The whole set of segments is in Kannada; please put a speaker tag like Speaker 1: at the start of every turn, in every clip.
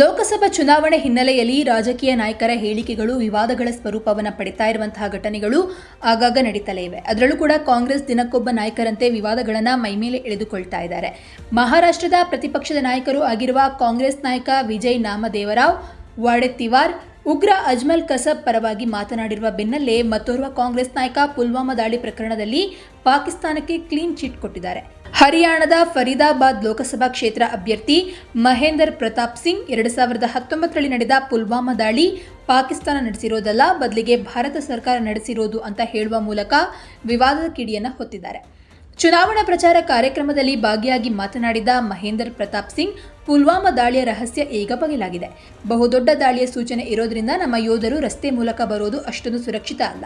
Speaker 1: ಲೋಕಸಭಾ ಚುನಾವಣೆ ಹಿನ್ನೆಲೆಯಲ್ಲಿ ರಾಜಕೀಯ ನಾಯಕರ ಹೇಳಿಕೆಗಳು, ವಿವಾದಗಳ ಸ್ವರೂಪವನ್ನು ಪಡಿತಾ ಇರುವಂತಹ ಘಟನೆಗಳು ಆಗಾಗ ನಡೀತಲೇ ಇವೆ. ಅದರಲ್ಲೂ ಕೂಡ ಕಾಂಗ್ರೆಸ್ ದಿನಕ್ಕೊಬ್ಬ ನಾಯಕರಂತೆ ವಿವಾದಗಳನ್ನು ಮೈಮೇಲೆ ಎಳೆದುಕೊಳ್ತಾ ಇದ್ದಾರೆ. ಮಹಾರಾಷ್ಟ್ರದ ಪ್ರತಿಪಕ್ಷದ ನಾಯಕರು ಆಗಿರುವ ಕಾಂಗ್ರೆಸ್ ನಾಯಕ ವಿಜಯ್ ನಾಮದೇವರಾವ್ ವಾಡೆತ್ತಿವಾರ್ ಉಗ್ರ ಅಜ್ಮಲ್ ಕಸಬ್ ಪರವಾಗಿ ಮಾತನಾಡಿರುವ ಬೆನ್ನಲ್ಲೇ ಮತ್ತೋರ್ವ ಕಾಂಗ್ರೆಸ್ ನಾಯಕ ಪುಲ್ವಾಮಾ ದಾಳಿ ಪ್ರಕರಣದಲ್ಲಿ ಪಾಕಿಸ್ತಾನಕ್ಕೆ ಕ್ಲೀನ್ ಚಿಟ್ ಕೊಟ್ಟಿದ್ದಾರೆ. ಹರಿಯಾಣದ ಫರೀದಾಬಾದ್ ಲೋಕಸಭಾ ಕ್ಷೇತ್ರ ಅಭ್ಯರ್ಥಿ ಮಹೇಂದರ್ ಪ್ರತಾಪ್ ಸಿಂಗ್ ಎರಡು ಸಾವಿರದ ಹತ್ತೊಂಬತ್ತರಲ್ಲಿ ನಡೆದ ಪುಲ್ವಾಮಾ ದಾಳಿ ಪಾಕಿಸ್ತಾನ ನಡೆಸಿರೋದಲ್ಲ, ಬದಲಿಗೆ ಭಾರತ ಸರ್ಕಾರ ನಡೆಸಿರೋದು ಅಂತ ಹೇಳುವ ಮೂಲಕ ವಿವಾದದ ಕಿಡಿಯನ್ನು ಹೊತ್ತಿದ್ದಾರೆ. ಚುನಾವಣಾ ಪ್ರಚಾರ ಕಾರ್ಯಕ್ರಮದಲ್ಲಿ ಭಾಗಿಯಾಗಿ ಮಾತನಾಡಿದ ಮಹೇಂದರ್ ಪ್ರತಾಪ್ ಸಿಂಗ್, ಪುಲ್ವಾಮಾ ದಾಳಿಯ ರಹಸ್ಯ ಈಗ ಬಗೆಲಾಗಿದೆ ಬಹುದೊಡ್ಡ ದಾಳಿಯ ಸೂಚನೆ ಇರೋದ್ರಿಂದ ನಮ್ಮ ಯೋಧರು ರಸ್ತೆ ಮೂಲಕ ಬರೋದು ಅಷ್ಟೊಂದು ಸುರಕ್ಷಿತ ಅಲ್ಲ.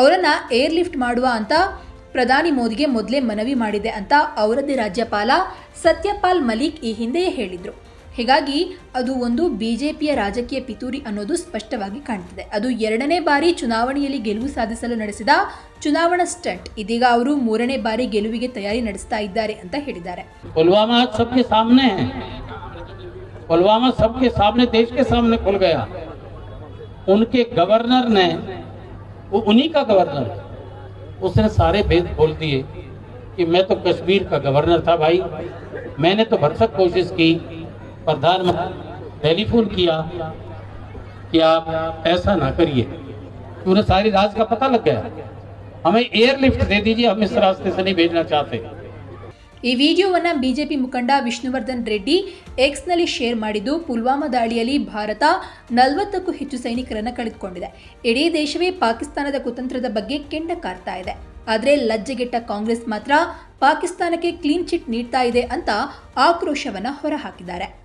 Speaker 1: ಅವರನ್ನು ಏರ್ಲಿಫ್ಟ್ ಮಾಡುವ ಅಂತ ಪ್ರಧಾನಿ ಮೋದಿಗೆ ಮೊದಲೇ ಮನವಿ ಮಾಡಿದೆ ಅಂತ ಅವರದ್ದೇ ರಾಜ್ಯಪಾಲ ಸತ್ಯಪಾಲ್ ಮಲಿಕ್ ಈ ಹಿಂದೆಯೇ ಹೇಳಿದ್ರು ಹೀಗಾಗಿ ಅದು ಒಂದು ಬಿಜೆಪಿಯ ರಾಜಕೀಯ ಪಿತೂರಿ ಅನ್ನೋದು ಸ್ಪಷ್ಟವಾಗಿ ಕಾಣ್ತಿದೆ ಅದು ಎರಡನೇ ಬಾರಿ ಚುನಾವಣೆಯಲ್ಲಿ ಗೆಲುವು ಸಾಧಿಸಲು ನಡೆಸಿದ ಚುನಾವಣಾ ಸ್ಟಂಟ್ ಇದೀಗ ಅವರು ಮೂರನೇ ಬಾರಿ ಗೆಲುವಿಗೆ ತಯಾರಿ ನಡೆಸ್ತಾ ಇದ್ದಾರೆ ಅಂತ ಹೇಳಿದ್ದಾರೆ
Speaker 2: पुलवामा आज सबके सामने है पुलवामा सबके सामने देश के सामने खुल गया उनके गवर्नर ने वो उन्हीं का गवर्नर है। उसने सारे भेद खोल दिए कि मैं तो कश्मीर का गवर्नर था भाई। मैंने तो भरसक कोशिश की, प्रधानमंत्री टेलीफोन किया कि आप ऐसा ना करिए। उन्हें सारी राज का पता लग गया। हमें एयरलिफ्ट दे दीजिए, हम इस रास्ते से नहीं भेजना चाहते।
Speaker 1: ಈ ವಿಡಿಯೋವನ್ನು ಬಿಜೆಪಿ ಮುಖಂಡ ವಿಷ್ಣುವರ್ಧನ್ ರೆಡ್ಡಿ ಎಕ್ಸ್ನಲ್ಲಿ ಶೇರ್ ಮಾಡಿದ್ದು ಪುಲ್ವಾಮಾ ದಾಳಿಯಲ್ಲಿ ಭಾರತ ನಲವತ್ತಕ್ಕೂ ಹೆಚ್ಚು ಸೈನಿಕರನ್ನು ಕಳೆದುಕೊಂಡಿದೆ. ಇಡೀ ದೇಶವೇ ಪಾಕಿಸ್ತಾನದ ಕುತಂತ್ರದ ಬಗ್ಗೆ ಕೆಂಡ ಕಾರ್ತಾ ಇದೆ. ಆದರೆ ಲಜ್ಜೆಗೆಟ್ಟ ಕಾಂಗ್ರೆಸ್ ಮಾತ್ರ ಪಾಕಿಸ್ತಾನಕ್ಕೆ ಕ್ಲೀನ್ ಚಿಟ್ ನೀಡ್ತಾ ಇದೆ ಅಂತ ಆಕ್ರೋಶವನ್ನು ಹೊರಹಾಕಿದ್ದಾರೆ.